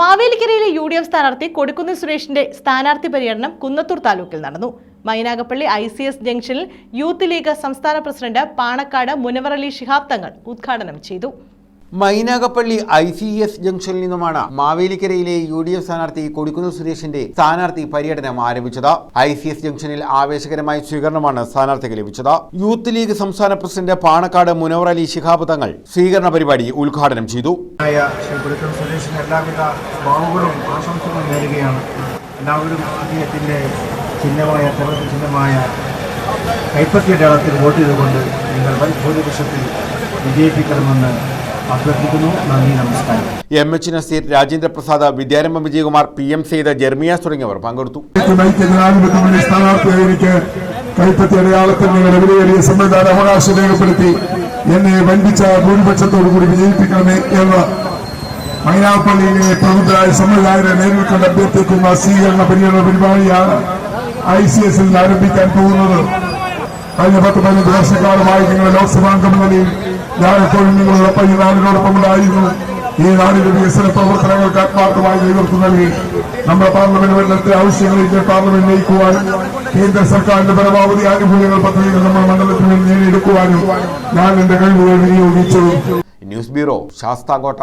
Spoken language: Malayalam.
മാവേലിക്കരയിലെ യു ഡി എഫ് സ്ഥാനാർത്ഥി കൊടിക്കുന്നിൽ സുരേഷിന്റെ സ്ഥാനാർത്ഥി പര്യടനം കുന്നത്തൂർ താലൂക്കിൽ നടന്നു. മൈനാഗപ്പള്ളി ഐ സി എസ് ജംഗ്ഷനിൽ യൂത്ത് ലീഗ് സംസ്ഥാന പ്രസിഡന്റ് പാണക്കാട് മുനവറലി ശിഹാബ് തങ്ങൾ ഉദ്ഘാടനം ചെയ്തു. മൈനാഗപ്പള്ളി ഐ സി എസ് ജംഗ്ഷനിൽ നിന്നുമാണ് മാവേലിക്കരയിലെ യു ഡി എഫ് സ്ഥാനാർത്ഥി കൊടിക്കുന്നിൽ സുരേഷിന്റെ സ്ഥാനാർത്ഥി പര്യടനം ആരംഭിച്ചത്. ഐ സി എസ് ജംഗ്ഷനിൽ ആവേശകരമായ സ്വീകരണമാണ് സ്ഥാനാർത്ഥിക്ക് ലഭിച്ചത്. യൂത്ത് ലീഗ് സംസ്ഥാന പ്രസിഡന്റ് പാണക്കാട് മുനവർ അലി ശിഹാബ് തങ്ങൾ സ്വീകരണ പരിപാടി ഉദ്ഘാടനം ചെയ്തു. എല്ലാവിധ എല്ലാവരും അടയാളത്തിൽ വോട്ട് ചെയ്തുകൊണ്ട് നിങ്ങൾ ഭൂരിപക്ഷത്തിൽ വിജയിപ്പിക്കണമെന്ന് അഭ്യർത്ഥിക്കുന്നു. നന്ദി നമസ്കാരം. M H Naseer Rajendra Prasad Vidyarambha Vijayakumar P M Saitha Jermias തുടങ്ങിയവർ പങ്കെടുത്തു. കൈപ്പറ്റി നിങ്ങൾ സമ്മതിദാന അവകാശം രേഖപ്പെടുത്തി എന്നെ വൻപിച്ച ഭൂരിപക്ഷത്തോടു കൂടി വിജയിപ്പിക്കണമേ എന്ന് മൈനാപ്പള്ളിയിലെ പ്രമുഖരായ സമ്മതിദായകരെ നേരിൽ കണ്ട് അഭ്യർത്ഥിക്കുന്ന സ്വീകരണ പരിഗണന പരിപാടിയാണ് ഐ സി എസിൽ ആരംഭിക്കാൻ പോകുന്നത്. കഴിഞ്ഞ പത്ത് പതിനഞ്ച് വർഷക്കാലമായി നിങ്ങളുടെ ലോക്സഭാംഗം നിലയിൽ ഞാൻ എപ്പോഴും നിങ്ങളോടൊപ്പം ഈ നാടിനോടൊപ്പം ഉണ്ടായിരുന്നു ഈ നാടിന്റെ വികസന പ്രവർത്തനങ്ങൾക്ക് ആത്മാർത്ഥമായി നേതൃത്വം നൽകി. നമ്മുടെ പാർലമെന്റ് മണ്ഡലത്തെ ആവശ്യങ്ങൾ ഇന്ത്യൻ പാർലമെന്റ് നയിക്കുവാനും കേന്ദ്ര സർക്കാരിന്റെ പരമാവധി ആനുകൂല്യങ്ങൾ പദ്ധതികൾ നമ്മുടെ മണ്ഡലത്തിൽ നിന്ന് നേടിയെടുക്കുവാനും ഞാൻ എന്റെ കഴിവുകൾ വിനിയോഗിച്ചു. News bureau Sasthamkotta.